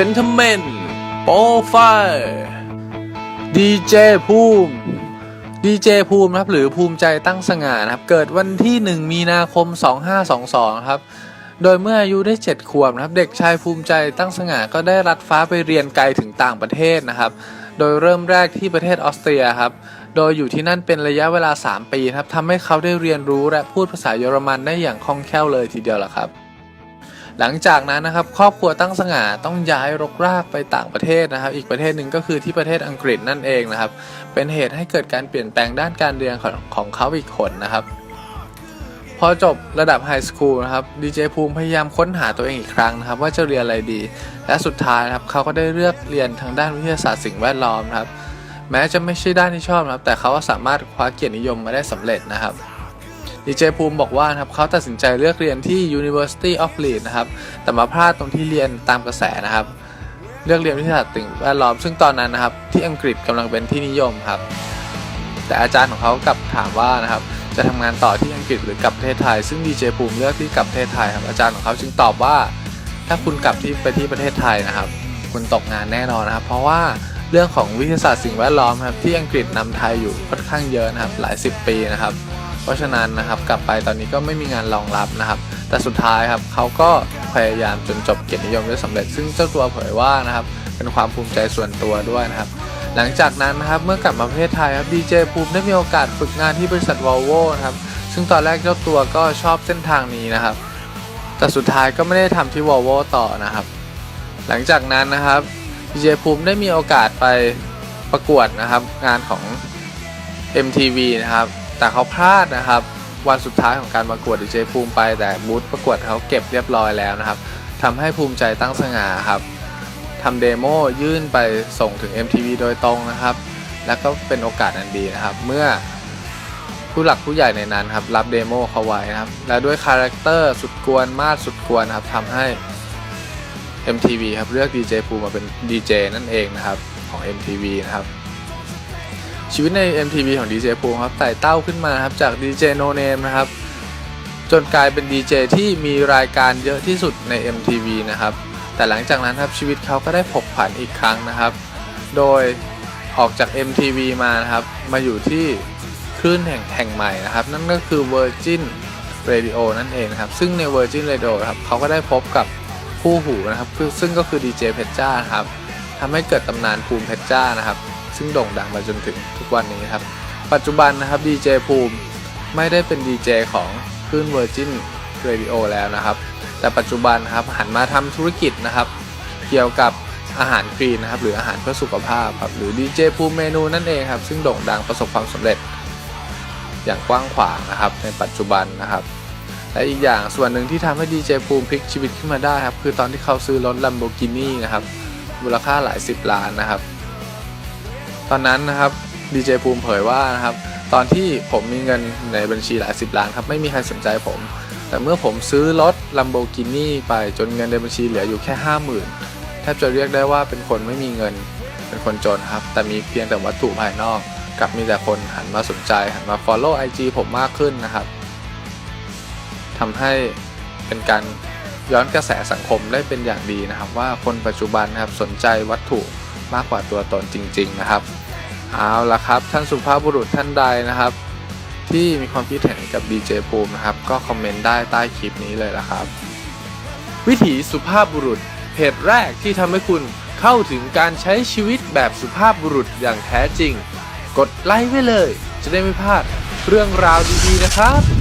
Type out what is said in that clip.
Gentlemen โปรไฟล์ดีเจภูมิดีเจภูมินะครับหรือภูมิใจตั้งสง่านะครับ เกิดวันที่ 1 มีนาคม 2522 ครับ โดยเมื่ออายุได้ 7 ขวบนะครับ เด็กชายภูมิใจตั้งสง่าก็ได้รัดฟ้าไปเรียนไกลถึงต่างประเทศนะครับ โดยเริ่มแรกที่ประเทศออสเตรียครับ โดยอยู่ที่นั่นเป็นระยะเวลา 3 ปีครับทำให้เขาได้เรียนรู้และพูดภาษาเยอรมันได้อย่างคล่องแคล่วเลยทีเดียวละครับ หลังจากนั้นนะครับครอบครัวตั้งสง่าต้องย้ายรกรากไปต่างประเทศนะครับ อีกประเทศหนึ่งก็คือที่ประเทศอังกฤษนั่นเองนะครับ เป็นเหตุให้เกิดการเปลี่ยนแปลงด้านการเรียนของของเขาอีกคนนะครับ พอจบระดับไฮสคูลนะครับดีเจภูมิพยายามค้นหาตัวเองอีกครั้งนะครับ ว่าจะเรียนอะไรดี และสุดท้ายนะครับเขาก็ได้เลือกเรียนทางด้านวิทยาศาสตร์สิ่งแวดล้อมนะครับ แม้จะไม่ใช่ด้านที่ชอบนะครับ แต่เขาก็สามารถคว้าเกียรตินิยมมาได้สำเร็จนะครับ ดีเจภูมิบอกว่านะครับเขาตัดสินใจเลือกเรียนที่ University of Leeds นะครับแต่มาพลาดตรงที่เรียนตามกระแสนะครับ เลือกเรียนวิทยาศาสตร์สิ่งแวดล้อมซึ่งตอนนั้นนะครับ ที่อังกฤษกำลังเป็นที่นิยมครับ แต่อาจารย์ของเขากลับถามว่านะครับจะทำงานต่อที่อังกฤษหรือกลับประเทศไทย ซึ่งดีเจภูมิเลือกที่กลับประเทศไทยครับอาจารย์ของเขาจึงตอบว่า ถ้าคุณกลับที่ไปที่ประเทศไทยนะครับ คุณตกงานแน่นอนนะครับ เพราะว่าเรื่องของวิทยาศาสตร์สิ่งแวดล้อมครับที่อังกฤษนำไทยอยู่ค่อนข้างเยอะนะครับหลายสิบปีนะครับ เพราะฉะนั้นนะครับกลับไปตอนนี้ก็ไม่มีงานรองรับนะครับ แต่สุดท้ายครับเขาก็พยายามจนจบเกียรตินิยมได้สำเร็จ ซึ่งเจ้าตัวเผยว่านะครับเป็นความภูมิใจส่วนตัวด้วยนะครับ หลังจากนั้นนะครับเมื่อกลับมาประเทศไทยครับดีเจภูมิได้มีโอกาสฝึกงานที่บริษัทวอลโวนะครับซึ่งตอนแรกเจ้าตัวก็ชอบเส้นทางนี้นะครับ แต่สุดท้ายก็ไม่ได้ทำที่วอลโวต่อนะครับ หลังจากนั้นนะครับดีเจภูมิได้มีโอกาสไปประกวดนะครับงานของ MTV นะครับ แต่เขาพลาดนะครับ วันสุดท้ายของการประกวดดีเจภูมิไปแต่บูธประกวดเขาเก็บเรียบร้อยแล้วนะครับทำให้ภูมิใจตั้งสง่าครับทำเดโมยื่นไปส่งถึง MTV โดยตรงนะครับ และก็เป็นโอกาสอันดีนะครับ เมื่อผู้หลักผู้ใหญ่ในนั้นครับรับเดโมเขาไว้นะครับ และด้วยคาแรคเตอร์สุดกวนมาดสุดกวนครับทำให้ MTV ครับเลือกดีเจภูมิมาเป็นดีเจนั่นเองนะครับของ MTV นะครับ ชีวิตใน MTV ของ DJ ภูมิครับไต่เต้าขึ้นมาครับจาก DJ No Name นะครับจนกลายเป็น DJ ที่มีรายการเยอะที่สุดใน MTV นะครับแต่หลังจากนั้นครับชีวิตเขาก็ได้ผกผันอีกครั้งนะครับ โดยออกจาก MTV มานะครับมาอยู่ที่คลื่นแห่งแห่งใหม่นะครับ นั่นก็คือ Virgin Radio นั่นเองนะครับ ซึ่งใน Virgin Radio ครับเขาก็ได้พบกับคู่หูนะครับซึ่งก็คือ DJ เพชรจ้าครับทำให้เกิดตำนานภูมิเพชรจ้านะครับ ซึ่งโด่งดังมาจนถึงทุกวันนี้ครับ ปัจจุบันนะครับดีเจภูมิไม่ได้เป็นดีเจของคลื่น Virgin Radio แล้วนะครับ แต่ปัจจุบันนะครับหันมาทำธุรกิจนะครับ เกี่ยวกับอาหารคลีนนะครับหรืออาหารเพื่อสุขภาพครับหรือดีเจภูมิเมนูนั่นเองครับ ซึ่งโด่งดังประสบความสำเร็จ อย่างกว้างขวางนะครับในปัจจุบันนะครับและอีกอย่างส่วนหนึ่งที่ทำให้ดีเจภูมิพลิกชีวิตขึ้นมาได้ครับ คือตอนที่เขาซื้อรถ Lamborghini นะครับ มูลค่าหลายสิบล้านนะครับ ตอนนั้นนะครับดีเจภูมิเผยว่านะครับตอนที่ผมมีเงินในบัญชีหลายสิบล้านครับไม่มีใครสนใจผม แต่เมื่อผมซื้อรถ Lamborghini ไปจนเงินในบัญชีเหลืออยู่แค่50,000แทบจะเรียกได้ว่าเป็นคนไม่มีเงินเป็นคนจนครับ แต่มีเพียงแต่วัตถุภายนอกกลับมีแต่คนหันมาสนใจหันมา follow IG ผมมากขึ้นนะครับทำให้เป็นการ ย้อนกระแสสังคมได้เป็นอย่างดีนะครับ ว่าคนปัจจุบันนะครับสนใจวัตถุมากกว่าตัวตนจริง ๆ นะครับเอาละครับท่านสุภาพบุรุษท่านใดนะครับ ที่มีความคิดเห็นกับดีเจภูมินะครับ ก็คอมเมนต์ได้ใต้คลิปนี้เลยละครับ วิถีสุภาพบุรุษเพจแรกที่ทำให้คุณเข้าถึงการใช้ชีวิตแบบสุภาพบุรุษอย่างแท้จริง กดไลค์ไว้เลย จะได้ไม่พลาดเรื่องราวดีๆนะครับ